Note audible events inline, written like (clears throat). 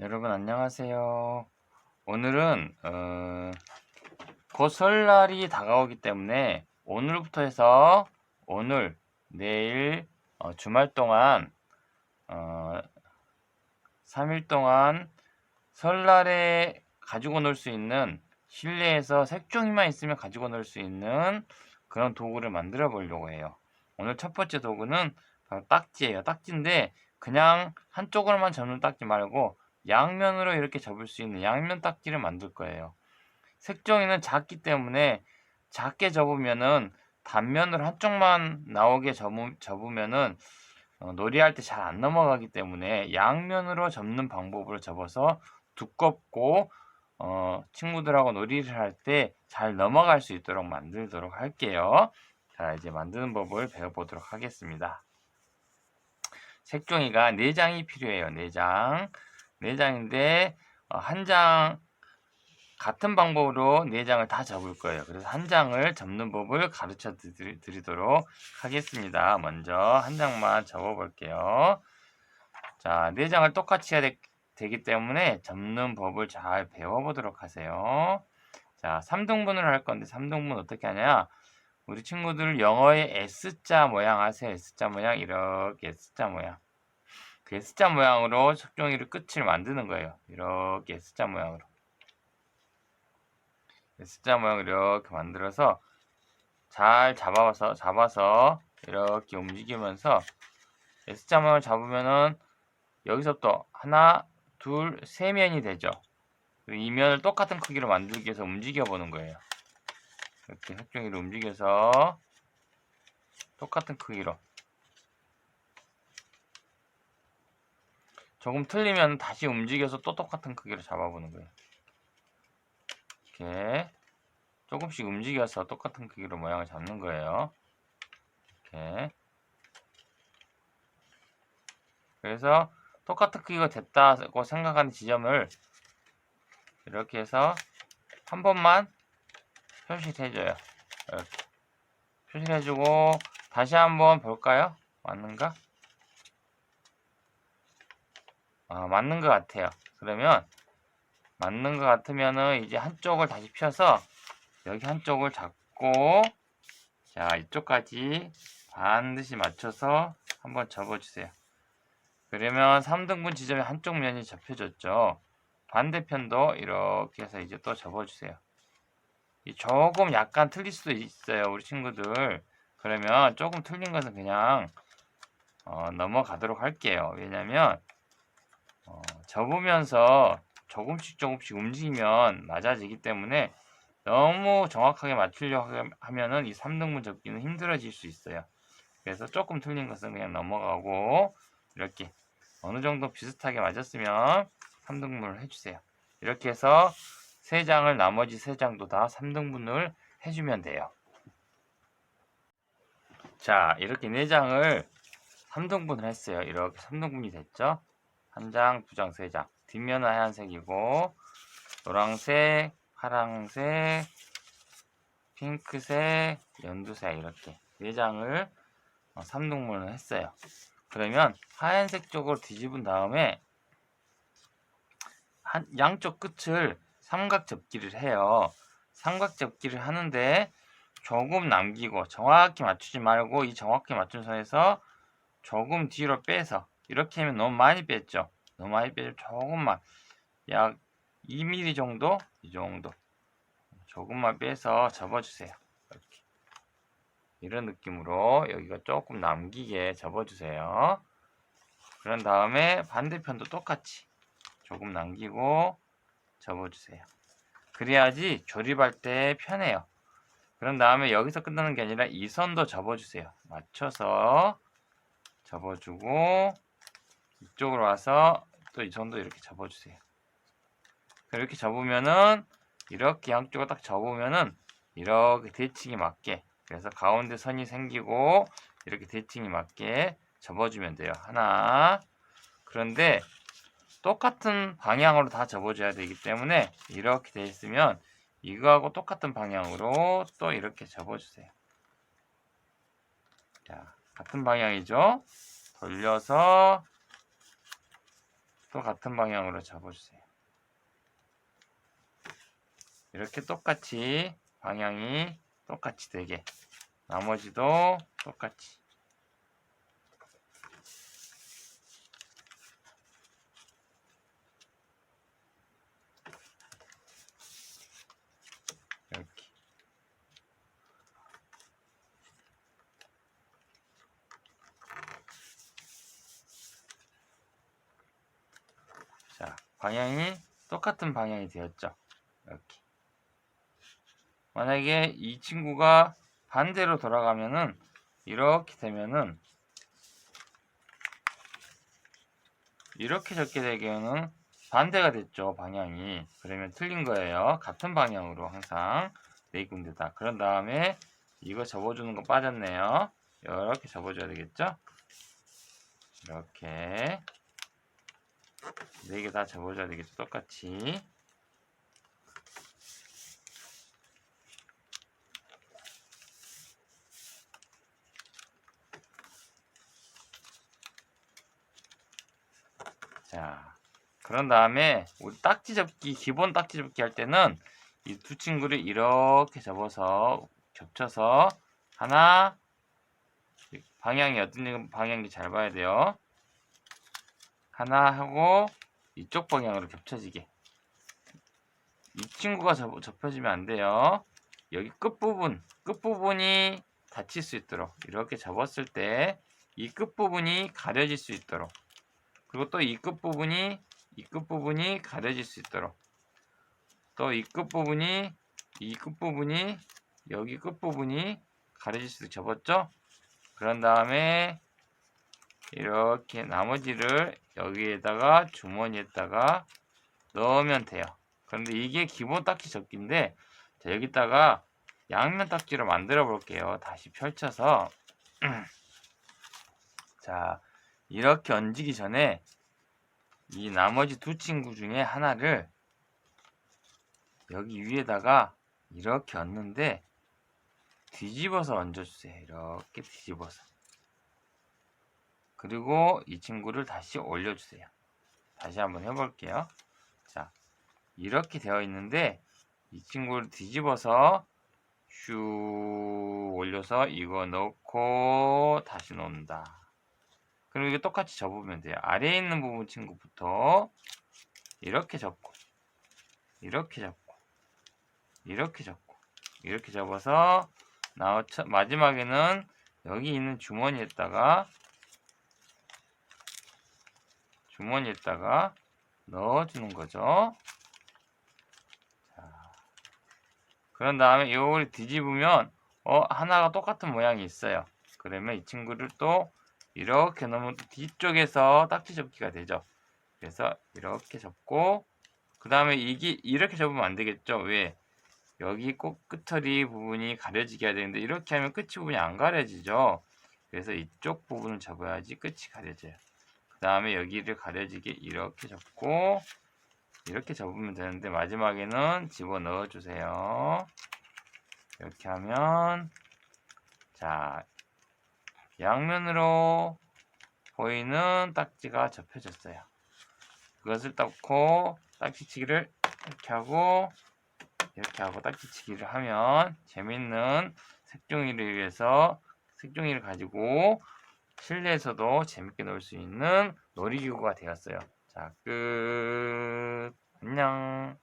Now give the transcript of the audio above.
여러분 안녕하세요. 오늘은 어, 곧 설날이 다가오기 때문에 오늘부터 해서 오늘, 내일, 어, 주말 동안 어, 3일 동안 설날에 가지고 놀 수 있는 실내에서 색종이만 있으면 가지고 놀 수 있는 그런 도구를 만들어 보려고 해요. 오늘 첫 번째 도구는 바로 딱지예요. 딱지인데 그냥 한쪽으로만 접는 딱지 말고 양면으로 이렇게 접을 수 있는 양면 딱지를 만들 거예요. 색종이는 작기 때문에 작게 접으면은 단면으로 한쪽만 나오게 접으, 접으면은 어, 놀이할 때 잘 안 넘어가기 때문에 양면으로 접는 방법으로 접어서 두껍고 어, 친구들하고 놀이를 할 때 잘 넘어갈 수 있도록 만들도록 할게요. 자, 이제 만드는 법을 배워보도록 하겠습니다. 색종이가 4장이 필요해요. 4장. 4장인데 어, 한장 같은 방법으로 4장을 다 접을 거예요. 그래서 한 장을 접는 법을 가르쳐 드리- 드리도록 하겠습니다. 먼저 한 장만 접어 볼게요. 자, 4장을 똑같이 해야 되, 기 때문에 접는 법을 잘 배워보도록 하세요. 자, 3등분을 할 건데 3등분 어떻게 하냐? 우리 친구들 영어의 S자 모양 아세요? S자 모양 이렇게 S자 모양. 그 S자 모양으로 색종이를 끝을 만드는 거예요. 이렇게 S자 모양으로. S자 모양을 이렇게 만들어서 잘 잡아서 잡아서 이렇게 움직이면서 S자 모양을 잡으면은 여기서부터 하나, 둘, 세 면이 되죠. 이 면을 똑같은 크기로 만들기 위해서 움직여 보는 거예요. 이렇게 색종이를 움직여서 똑같은 크기로 조금 틀리면 다시 움직여서 또 똑같은 크기로 잡아보는 거예요. 이렇게 조금씩 움직여서 똑같은 크기로 모양을 잡는 거예요. 이렇게 그래서 똑같은 크기가 됐다고 생각하는 지점을 이렇게 해서 한 번만 표시를 해줘요. 이렇게 표시를 해주고 다시 한번 볼까요? 맞는가? 아, 맞는 것 같아요. 그러면 맞는 것 같으면은 이제 한쪽을 다시 펴서 여기 한쪽을 잡고 자 이쪽까지 반드시 맞춰서 한번 접어주세요. 그러면 3등분 지점에 한쪽 면이 접혀졌죠. 반대편도 이렇게 해서 이제 또 접어주세요. 이 조금 약간 틀릴 수도 있어요, 우리 친구들. 그러면 조금 틀린 것은 그냥 어, 넘어가도록 할게요. 왜냐면 어, 접으면서 조금씩 조금씩 움직이면 맞아지기 때문에 너무 정확하게 맞추려고 하면은 이 3등분 접기는 힘들어질 수 있어요. 그래서 조금 틀린 것은 그냥 넘어가고 이렇게 어느 정도 비슷하게 맞았으면 3등분을 해주세요. 이렇게 해서 3장을 나머지 3장도 다 3등분을 해주면 돼요. 자, 이렇게 4장을 3등분을 했어요. 이렇게 3등분이 됐죠? 한 장, 두 장, 세 장. 뒷면은 하얀색이고, 노란색, 파랑색, 핑크색, 연두색 이렇게 네 장을 3등분을 했어요. 그러면 하얀색 쪽으로 뒤집은 다음에 한, 양쪽 끝을 삼각 접기를 해요. 삼각 접기를 하는데 조금 남기고 정확히 맞추지 말고 이 정확히 맞춘 선에서 조금 뒤로 빼서 이렇게 하면 너무 많이 뺐죠. 너무 많이 빼서 조금만 약 2mm 정도 이 정도 조금만 빼서 접어주세요. 이렇게 이런 느낌으로 여기가 조금 남기게 접어주세요. 그런 다음에 반대편도 똑같이 조금 남기고 접어주세요. 그래야지 조립할 때 편해요. 그런 다음에 여기서 끝나는 게 아니라 이 선도 접어주세요. 맞춰서 접어주고 이쪽으로 와서 또이 선도 이렇게 접어주세요. 이렇게 접으면은 이렇게 양쪽을 딱 접으면은 이렇게 대칭이 맞게 그래서 가운데 선이 생기고 이렇게 대칭이 맞게 접어주면 돼요. 하나 그런데 똑같은 방향으로 다 접어줘야 되기 때문에 이렇게 돼 있으면 이거하고 똑같은 방향으로 또 이렇게 접어주세요. 자, 같은 방향이죠. 돌려서 또 같은 방향으로 접어주세요. 이렇게 똑같이 방향이 똑같이 되게 나머지도 똑같이 방향이 똑같은 방향이 되었죠. 이렇게. 만약에 이 친구가 반대로 돌아가면은 이렇게 되면은 이렇게 적게 되기에는 반대가 됐죠 방향이. 그러면 틀린 거예요. 같은 방향으로 항상 네 군데다. 그런 다음에 이거 접어주는 거 빠졌네요. 이렇게 접어줘야 되겠죠? 이렇게 네 개다 접어줘야 되겠죠 똑같이 자, 그런 다음에 우리 딱지 접기, 기본 딱지 접기 할 때는 이 두 친구를 이렇게 접어서 겹쳐서 하나 방향이 어떤 방향인지 잘 봐야 돼요. 하나 하고 이쪽 방향으로 겹쳐지게. 이 친구가 접, 접혀지면 안 돼요. 여기 끝부분, 끝부분이 닫힐 수 있도록 이렇게 접었을 때 이 끝부분이 가려질 수 있도록 그리고 또 이 끝부분이 이 끝부분이 가려질 수 있도록 또 이 끝부분이 이 끝부분이 여기 끝부분이 가려질 수 있도록 접었죠? 그런 다음에 이렇게 나머지를 여기에다가 주머니에다가 넣으면 돼요. 그런데 이게 기본 딱지 접기인데 자, 여기다가 양면 딱지로 만들어 볼게요. 다시 펼쳐서 (clears throat) 자 이렇게 얹기 전에 이 나머지 두 친구 중에 하나를 여기 위에다가 이렇게 얹는데 뒤집어서 얹어주세요. 이렇게 뒤집어서. 그리고 이 친구를 다시 올려주세요. 다시 한번 해볼게요. 자, 이렇게 되어 있는데 이 친구를 뒤집어서 슉 올려서 이거 넣고 다시 놓는다. 그리고 이게 똑같이 접으면 돼요. 아래에 있는 부분 친구부터 이렇게 접고 이렇게 접고 이렇게 접고 이렇게 접어서 나와 마지막에는 여기 있는 주머니에다가 주머니에다가 넣어주는 거죠. 자, 그런 다음에 이걸 뒤집으면 어 하나가 똑같은 모양이 있어요. 그러면 이 친구를 또 이렇게 넣으면 뒤쪽에서 딱지 접기가 되죠. 그래서 이렇게 접고 그 다음에 이게 이렇게 접으면 안 되겠죠. 왜? 여기 꼭 끝털이 부분이 가려지게 해야 되는데 이렇게 하면 끝이 부분이 안 가려지죠. 그래서 이쪽 부분을 접어야지 끝이 가려져요. 그 다음에 여기를 가려지게 이렇게 접고 이렇게 접으면 되는데 마지막에는 집어 넣어 주세요. 이렇게 하면 자 양면으로 보이는 딱지가 접혀졌어요. 그것을 닦고 딱지치기를 이렇게 하고 이렇게 하고 딱지치기를 하면 재밌는 색종이를 위해서 색종이를 가지고 실내에서도 재밌게 놀 수 있는 놀이기구가 되었어요. 자, 끝. 안녕.